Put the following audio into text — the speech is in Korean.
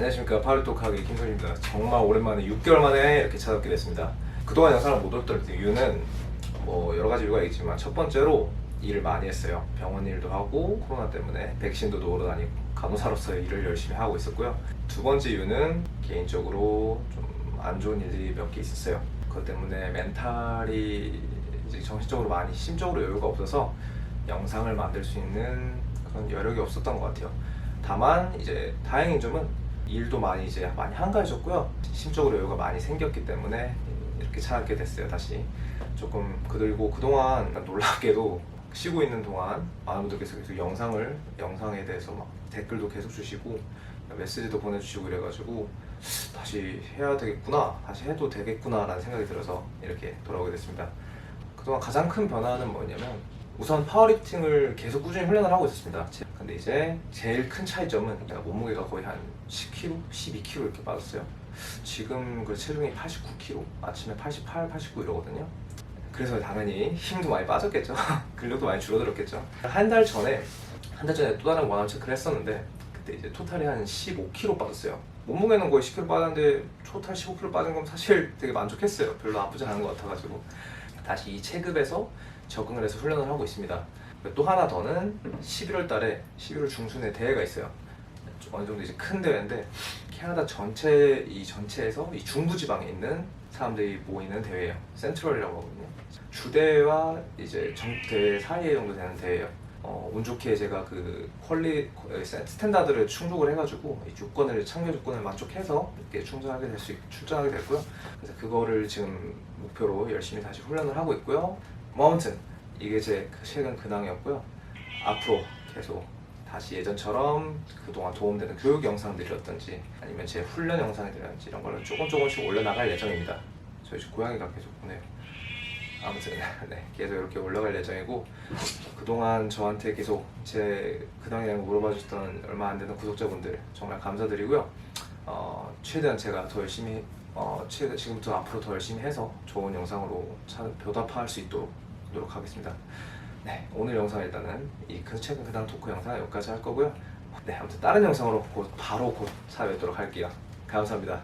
안녕하십니까 파르토카기 김선입니다. 정말 오랜만에 6개월 만에 이렇게 찾아뵙게 됐습니다. 그동안 영상을 못 올렸던 이유는 뭐 여러 가지 이유가 있지만 첫 번째로 일을 많이 했어요. 병원 일도 하고 코로나 때문에 백신도 놓으러 다니고 간호사로서의 일을 열심히 하고 있었고요. 두 번째 이유는 개인적으로 좀 안 좋은 일들이 몇 개 있었어요. 그것 때문에 멘탈이 이제 정신적으로 많이 심적으로 여유가 없어서 영상을 만들 수 있는 그런 여력이 없었던 것 같아요. 다만 이제 다행인 점은 일도 많이 이제 많이 한가해졌고요. 심적으로 여유가 많이 생겼기 때문에 이렇게 찾게 됐어요. 다시 조금 그리고 그동안 놀랍게도 쉬고 있는 동안 많은 분들께서 계속 영상을 영상에 대해서 막 댓글도 계속 주시고 메시지도 보내주시고 이래가지고 다시 해야 되겠구나 다시 해도 되겠구나라는 생각이 들어서 이렇게 돌아오게 됐습니다. 그동안 가장 큰 변화는 뭐냐면 우선 파워리프팅을 계속 꾸준히 훈련을 하고 있었습니다. 제- 근데 이제 제일 큰 차이점은 몸무게가 거의 한 10kg, 12kg 이렇게 빠졌어요. 지금 그 체중이 89kg, 아침에 88, 89 이러거든요. 그래서 당연히 힘도 많이 빠졌겠죠. 근력도 많이 줄어들었겠죠. 한 달 전에 한 달 전에 또 다른 원암 체크를 했었는데 그때 이제 토탈이 한 15kg 빠졌어요. 몸무게는 거의 10kg 빠졌는데 토탈 15kg 빠진 건 사실 되게 만족했어요. 별로 아프지 않은 것 같아가지고 다시 이 체급에서 적응을 해서 훈련을 하고 있습니다. 또 하나 더는 11월 달에 11월 중순에 대회가 있어요. 좀 어느 정도 이제 큰 대회인데 캐나다 전체 이 전체에서 이 중부 지방에 있는 사람들이 모이는 대회예요. 센트럴이라고 하거든요. 주대와 이제 정대 사이에 정도 되는 대회예요. 어, 운 좋게 제가 그 퀄리 스- 스탠다드를 충족을 해가지고 이 조건을 참여 조건을 만족해서 이렇게 충전하게 될 수 출전하게 됐고요. 그래서 그거를 지금 목표로 열심히 다시 훈련을 하고 있고요. 뭐 아무튼 이게 제 최근 근황이었고요. 앞으로 계속 다시 예전처럼 그동안 도움되는 교육 영상들이었든지 아니면 제 훈련 영상이라든지 이런 거를 조금 조금씩 올려나갈 예정입니다. 저희 집 고양이가 계속 보네요. 아무튼 네, 계속 이렇게 올라갈 예정이고 그동안 저한테 계속 제 근황이랑 물어봐 주셨던 얼마 안 되는 구독자분들 정말 감사드리고요. 어, 최대한 제가 더 열심히 어, 최대 지금부터 앞으로 더 열심히 해서 좋은 영상으로 차- 보답할 수 있도록 노력하겠습니다. 네, 오늘 영상 일단은 이 그- 최근 근황 토크 영상 여기까지 할 거고요. 네, 아무튼 다른 영상으로 곧 바로 곧 찾아뵙도록 할게요. 감사합니다.